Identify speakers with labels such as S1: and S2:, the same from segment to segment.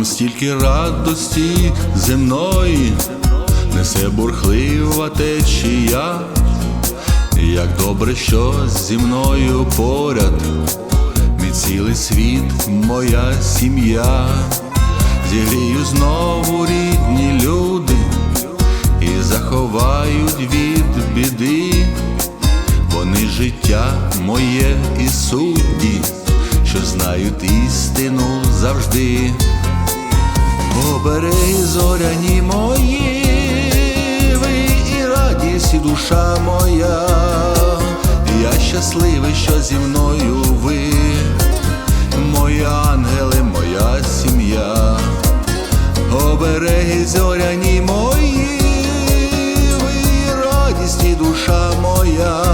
S1: Нам стільки радості земної, несе бурхлива течія, як добре, що зі мною поряд, мій цілий світ, моя сім'я, зігрію знову рідні люди. І заховають від біди. Вони життя моє і судді, що знають істину завжди. Обереги зоряні мої, ви і радість, і душа моя, я щасливий, що зі мною ви, мої ангели, моя сім'я, обереги зоряні мої, ви і радість, і душа моя,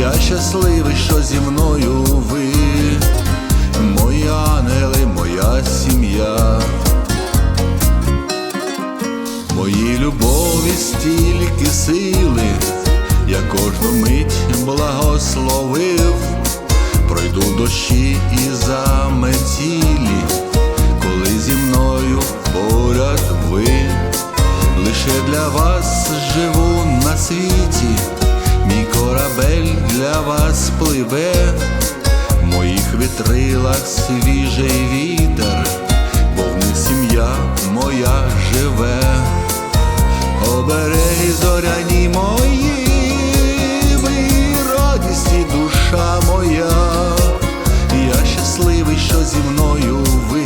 S1: я щасливий, що зі мною Моїй любові стільки сили, я кожну мить благословив, пройду дощі і заметілі, коли зі мною поряд ви, лише для вас живу на світі, мій корабель для вас пливе, в моїх вітрилах свіжий зоряні мої, ви радість душа моя, я щасливий, що зі мною ви,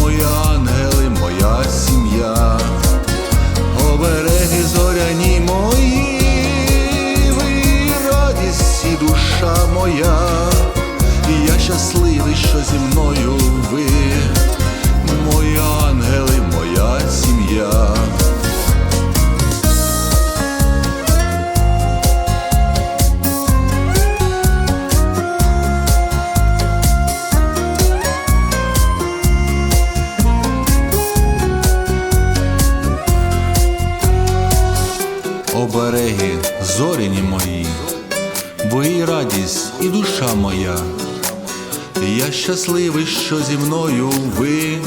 S1: мої ангели, моя сім'я, обереги зоряні мої, ви радість душа моя, я щасливий, що зі мною обереги зоряні мої, бо і радість і душа моя, я щасливий, що зі мною ви,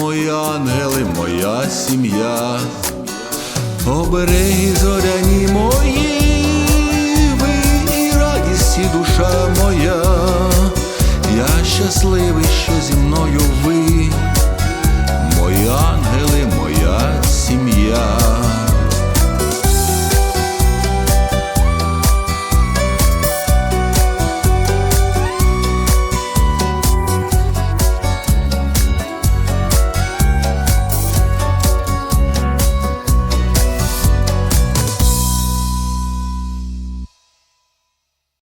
S1: мої ангели, моя сім'я, обереги зоряні мої,